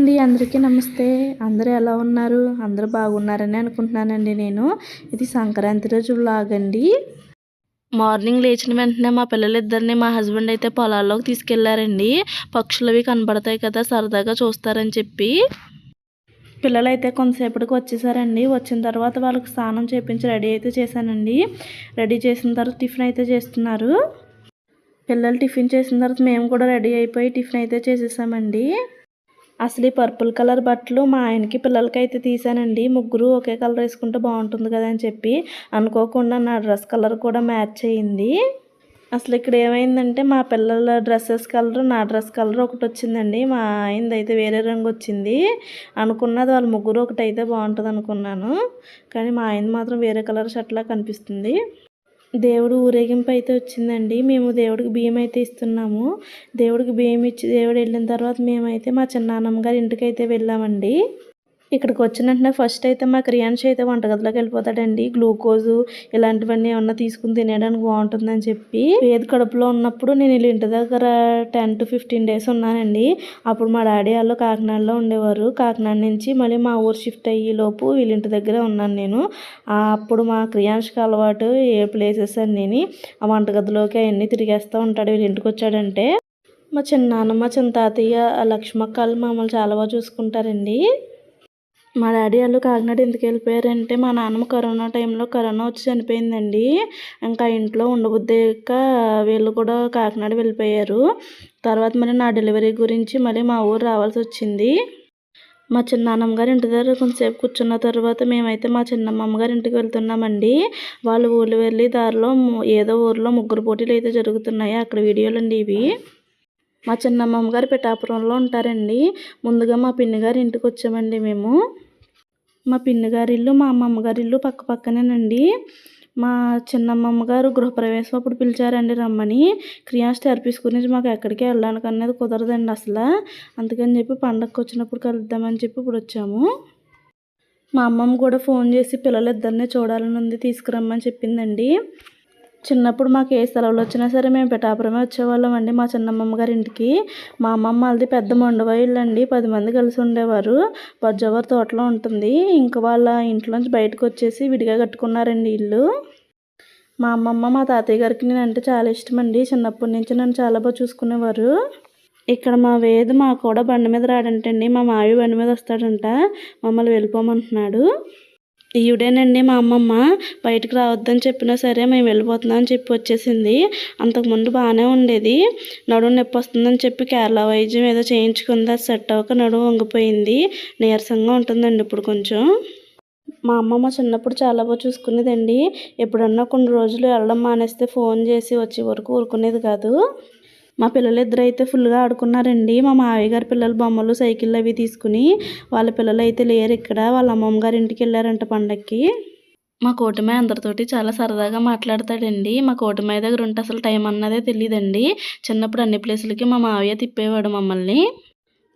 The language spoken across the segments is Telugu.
అండి అందరికీ నమస్తే. అందరూ ఎలా ఉన్నారు? అందరూ బాగున్నారని అనుకుంటున్నానండి నేను. ఇది సంక్రాంతి రోజు వ్లాగ్ అండి. మార్నింగ్ లేచిన వెంటనే మా పిల్లలిద్దరిని మా హస్బెండ్ అయితే పొలాల్లోకి తీసుకెళ్ళారండి. పక్షులు అవి కనబడతాయి కదా సరదాగా చూస్తారని చెప్పి. పిల్లలైతే కొంతసేపటికి వచ్చేసారండి. వచ్చిన తర్వాత వాళ్ళకి స్నానం చేపించి రెడీ అయితే చేశానండి. రెడీ చేసిన తర్వాత టిఫిన్ అయితే చేస్తున్నారు. పిల్లలు టిఫిన్ చేసిన తర్వాత మేము కూడా రెడీ అయిపోయి టిఫిన్ అయితే చేసేసామండి. అసలు ఈ పర్పుల్ కలర్ బట్టలు మా ఆయనకి పిల్లలకి అయితే తీసానండి ముగ్గురు ఒకే కలర్ వేసుకుంటే బాగుంటుంది కదా అని చెప్పి అనుకోకుండా నా డ్రెస్ కలర్ కూడా మ్యాచ్ అయ్యింది అసలు ఇక్కడ ఏమైందంటే మా పిల్లల డ్రెస్సెస్ కలర్ నా డ్రెస్ కలర్ ఒకటి వచ్చిందండి. మా ఆయనది అయితే వేరే రంగు వచ్చింది. అనుకున్నది వాళ్ళ ముగ్గురు ఒకటి అయితే బాగుంటుంది అనుకున్నాను. కానీ మా ఆయన మాత్రం వేరే కలర్ షర్ట్లా కనిపిస్తుంది. దేవుడు ఊరేగింపు అయితే వచ్చిందండి. మేము దేవుడికి బియ్యం అయితే ఇస్తున్నాము. దేవుడికి బియ్యం ఇచ్చి దేవుడు వెళ్ళిన తర్వాత మేమైతే మా చిన్నాన్నమ్మ గారి ఇంటికి అయితే వెళ్ళామండి. ఇక్కడికి వచ్చిన వెంటనే ఫస్ట్ అయితే మా క్రియాన్షి అయితే వంటగదిలోకి వెళ్ళిపోతాడండి. గ్లూకోజు ఇలాంటివన్నీ ఏమన్నా తీసుకుని తినేయడానికి బాగుంటుందని చెప్పి వేది కడుపులో ఉన్నప్పుడు నేను వీళ్ళ ఇంటి దగ్గర టెన్ టు ఫిఫ్టీన్ డేస్ ఉన్నానండి. అప్పుడు మా డాడీ వాళ్ళు కాకినాడలో ఉండేవారు. కాకినాడ నుంచి మళ్ళీ మా ఊరు షిఫ్ట్ అయ్యే లోపు వీళ్ళ ఇంటి దగ్గరే ఉన్నాను నేను. అప్పుడు మా క్రియాన్షికి అలవాటు ఏ ప్లేసెస్ అన్నీ ఆ వంటగదిలోకి అవన్నీ తిరిగేస్తూ ఉంటాడు. వీళ్ళ ఇంటికి వచ్చాడంటే మా చిన్నానమ్మ మా చిన్న తాతయ్య లక్ష్మక్కలు మమ్మల్ని చాలా బాగా చూసుకుంటారండి. మా డాడీ వాళ్ళు కాకినాడ ఎందుకు వెళ్ళిపోయారంటే మా నాన్నమ్మ కరోనా టైంలో కరోనా వచ్చి చనిపోయిందండి. ఇంకా ఇంట్లో ఉండబుద్దేక వీళ్ళు కూడా కాకినాడ వెళ్ళిపోయారు. తర్వాత మరి నా డెలివరీ గురించి మళ్ళీ మా ఊరు రావాల్సి వచ్చింది. మా చిన్నాన్నమ్మ గారి ఇంటి దగ్గర కొంతసేపు కూర్చున్న తర్వాత మేమైతే మా చిన్నమ్మమ్మ గారి ఇంటికి వెళ్తున్నామండి. వాళ్ళు ఊళ్ళు వెళ్ళి దారిలో ఏదో ఊరిలో ముగ్గురు పోటీలు అయితే జరుగుతున్నాయి. అక్కడ వీడియోలు అండి ఇవి. మా చిన్నమ్మమ్మ గారు పిఠాపురంలో ఉంటారండి. ముందుగా మా పిన్ని గారి ఇంటికి వచ్చామండి మేము. మా పిన్ని గారి ఇల్లు మా అమ్మమ్మ గారి ఇల్లు పక్క పక్కనేనండి. మా చిన్నమ్మమ్మ గారు గృహప్రవేశం అప్పుడు పిలిచారండి రమ్మని. క్రియాస్ థెరపీస్ గురించి మాకు ఎక్కడికి వెళ్ళడానికి అనేది కుదరదండి అసలు. అందుకని చెప్పి పండగకి వచ్చినప్పుడు కలుద్దామని చెప్పి ఇప్పుడు వచ్చాము. మా అమ్మమ్మ కూడా ఫోన్ చేసి పిల్లలు ఇద్దరిని చూడాలని ఉంది తీసుకురమ్మని చెప్పిందండి. చిన్నప్పుడు మాకు ఏ సెలవులు వచ్చినా సరే మేము పిఠాపురమే వచ్చేవాళ్ళం అండి. మా చిన్నమ్మమ్మ గారి ఇంటికి మా అమ్మమ్మ వాళ్ళది పెద్ద మొండవాయిళ్ళు అండి పది మంది కలిసి ఉండేవారు. బొజ్జవారి తోటలో ఉంటుంది. ఇంకా వాళ్ళ ఇంట్లోంచి బయటకు వచ్చేసి విడిగా కట్టుకున్నారండి ఇల్లు. మా అమ్మమ్మ మా తాతయ్య గారికి నేను అంటే చాలా ఇష్టం అండి చిన్నప్పటి నుంచి నన్ను చాలా బాగా చూసుకునేవారు. ఇక్కడ మా వేద మా కూడా బండి మీద రాడంటండి. మా మావి బండి మీద వస్తాడంట. మమ్మల్ని వెళ్ళిపోమంటున్నాడు. ఈవిడేనండి మా అమ్మమ్మ బయటకు రావద్దని చెప్పినా సరే మేము వెళ్ళిపోతున్నాం అని చెప్పి వచ్చేసింది. అంతకుముందు బాగానే ఉండేది. నడుము నొప్పి వస్తుందని చెప్పి కేరళ వైద్యం ఏదో చేయించుకుంది. అది సెట్ అవ్వక నడుము వంగిపోయింది. నీరసంగా ఉంటుందండి ఇప్పుడు కొంచెం. మా అమ్మమ్మ చిన్నప్పుడు చాలా బాగా చూసుకునేదండి. ఎప్పుడన్నా కొన్ని రోజులు వెళ్ళడం మానేస్తే ఫోన్ చేసి వచ్చే వరకు ఊరుకునేది కాదు. మా పిల్లలు ఇద్దరు అయితే ఫుల్గా ఆడుకున్నారండి. మా మావయ్య గారి పిల్లలు బొమ్మలు సైకిళ్ళు అవి తీసుకుని వాళ్ళ పిల్లలు అయితే లేరు ఇక్కడ. వాళ్ళ అమ్మమ్మ గారి ఇంటికి వెళ్ళారంట పండక్కి. మా కోటిమాయ అందరితోటి చాలా సరదాగా మాట్లాడతాడండి. మా కోటిమాయ దగ్గర ఉంటే అసలు టైం అన్నదే తెలియదండి చిన్నప్పుడు అన్ని ప్లేసులకి మా మావయ్య తిప్పేవాడు మమ్మల్ని.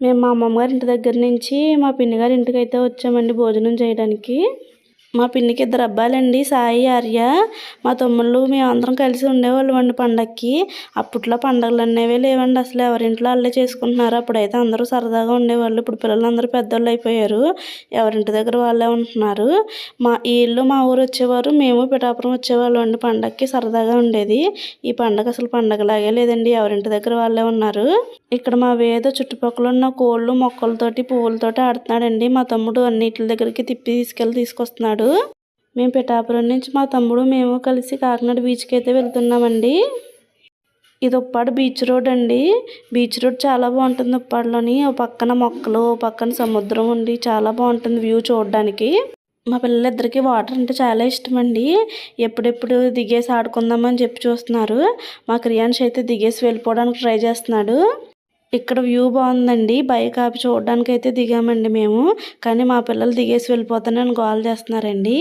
మేము మా అమ్మమ్మ గారి ఇంటి దగ్గర నుంచి మా పిన్ని గారి ఇంటికి అయితే వచ్చామండి భోజనం చేయడానికి. మా పిన్నికి ఇద్దరు అబ్బాయిలండి సాయి ఆర్య. మా తమ్ముళ్ళు మేము అందరం కలిసి ఉండేవాళ్ళం అండి పండక్కి. అప్పట్లో పండగలు అనేవి లేవండి అసలు. ఎవరింట్లో వాళ్ళే చేసుకుంటున్నారు. అప్పుడైతే అందరూ సరదాగా ఉండేవాళ్ళు. ఇప్పుడు పిల్లలందరూ పెద్దోళ్ళు అయిపోయారు. ఎవరింటి దగ్గర వాళ్ళే ఉంటున్నారు. మా వీళ్ళు మా ఊరు వచ్చేవారు. మేము పిఠాపురం వచ్చేవాళ్ళం అండి పండగకి సరదాగా ఉండేది. ఈ పండగ అసలు పండగలాగే లేదండి. ఎవరింటి దగ్గర వాళ్ళే ఉన్నారు. ఇక్కడ మా వేద చుట్టుపక్కల ఉన్న కోళ్ళు మొక్కలతోటి పువ్వులతోటి ఆడుతున్నాడండి. మా తమ్ముడు అన్నిటి దగ్గరికి తిప్పి తీసుకెళ్ళి తీసుకొస్తున్నాడు. మేము పిఠాపురం నుంచి మా తమ్ముడు మేము కలిసి కాకినాడ బీచ్కి అయితే వెళ్తున్నామండి. ఇది ఉప్పాడు బీచ్ రోడ్ అండి. బీచ్ రోడ్ చాలా బాగుంటుంది ఉప్పాడులోని. ఓ పక్కన మొక్కలు ఓ పక్కన సముద్రం ఉండి చాలా బాగుంటుంది వ్యూ చూడడానికి. మా పిల్లలిద్దరికి వాటర్ అంటే చాలా ఇష్టం అండి ఎప్పుడెప్పుడు దిగేసి ఆడుకుందామని చెప్పి చూస్తున్నారు. మా క్రియాన్ష్ అయితే దిగేసి వెళ్ళిపోవడానికి ట్రై చేస్తున్నాడు. ఇక్కడ వ్యూ బాగుందండి. బైక్ ఆపి చూడడానికి అయితే దిగామండి మేము. కానీ మా పిల్లలు దిగేసి వెళ్ళిపోతానని గోల్ చేస్తున్నారండి.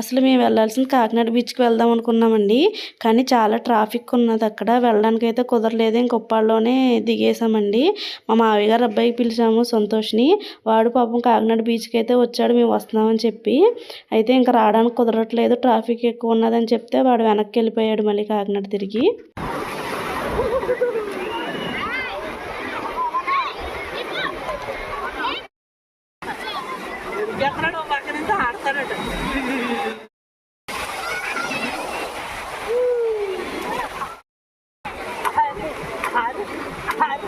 అసలు మేము వెళ్ళాల్సిన కాకినాడ బీచ్కి వెళ్దాం అనుకున్నామండి. కానీ చాలా ట్రాఫిక్ ఉన్నది అక్కడ. వెళ్ళడానికి అయితే కుదరలేదు ఇంకొప్పాళ్ళలోనే దిగేసామండి. మా మావయ్య గారు అబ్బాయికి పిలిచాము సంతోష్ని. వాడు పాపం కాకినాడ బీచ్కి అయితే వచ్చాడు. మేము వస్తున్నామని చెప్పి. అయితే ఇంకా రావడానికి కుదరట్లేదు. ట్రాఫిక్ ఎక్కువ ఉన్నదని చెప్తే వాడు వెనక్కి వెళ్ళిపోయాడు మళ్ళీ కాకినాడ తిరిగి.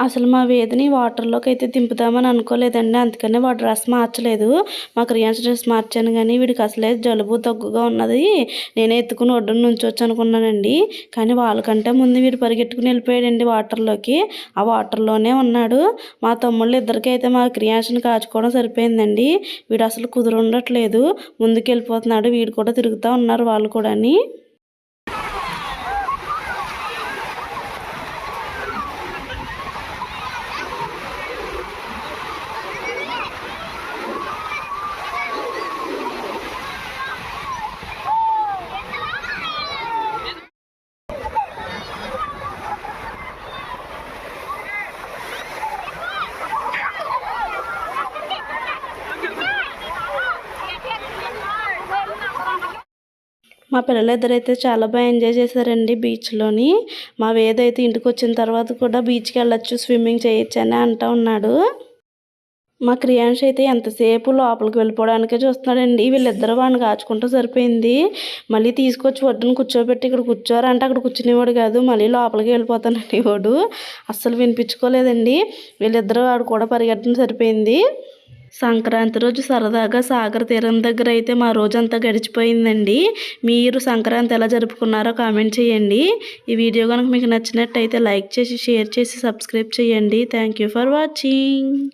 అసలు మా వేదిని వాటర్లోకి అయితే దింపుదామని అనుకోలేదండి. అందుకనే వాడు డ్రెస్ మార్చలేదు. మా క్రియాన్స్ డ్రెస్ మార్చాను కానీ వీడికి అసలే జలుబు దగ్గుగా ఉన్నది. నేనే ఎత్తుకుని ఒడ్డున వచ్చి అనుకున్నానండి కానీ వాళ్ళకంటే ముందు వీడు పరిగెట్టుకుని వెళ్ళిపోయాడండి వాటర్లోకి. ఆ వాటర్లోనే ఉన్నాడు. మా తమ్ముళ్ళు ఇద్దరికైతే మా క్రియాన్స్ని కాచుకోవడం సరిపోయిందండి. వీడు అసలు కుదురుండట్లేదు ముందుకు వెళ్ళిపోతున్నాడు వీడు కూడా తిరుగుతూ ఉన్నారు వాళ్ళు కూడా మా పిల్లలు ఇద్దరైతే చాలా బాగా ఎంజాయ్ చేశారండి బీచ్లోని. మా వేదైతే ఇంటికి వచ్చిన తర్వాత కూడా బీచ్కి వెళ్ళొచ్చు స్విమ్మింగ్ చేయొచ్చు అని అంటూ ఉన్నాడు. మా క్రియాంశ అయితే ఎంతసేపు లోపలికి వెళ్ళిపోవడానికే చూస్తున్నాడండి. వీళ్ళిద్దరు వాడిని కాచుకుంటూ సరిపోయింది. మళ్ళీ తీసుకొచ్చి ఒడ్డున కూర్చోబెట్టి ఇక్కడ కూర్చోరంటే అక్కడ కూర్చునేవాడు కాదు. మళ్ళీ లోపలికి వెళ్ళిపోతానండి వాడు. అస్సలు వినిపించుకోలేదండి. వీళ్ళిద్దరూ వాడు కూడా పరిగెట్టడం సరిపోయింది. సంక్రాంతి రోజు సరదాగా సాగర్ తీరం దగ్గర అయితే మా రోజంతా గడిచిపోయిందండి. మీరు సంక్రాంతి ఎలా జరుపుకున్నారో కామెంట్ చేయండి. ఈ వీడియో కనుక మీకు నచ్చినట్టయితే లైక్ చేసి షేర్ చేసి సబ్స్క్రైబ్ చేయండి. Thank you for watching.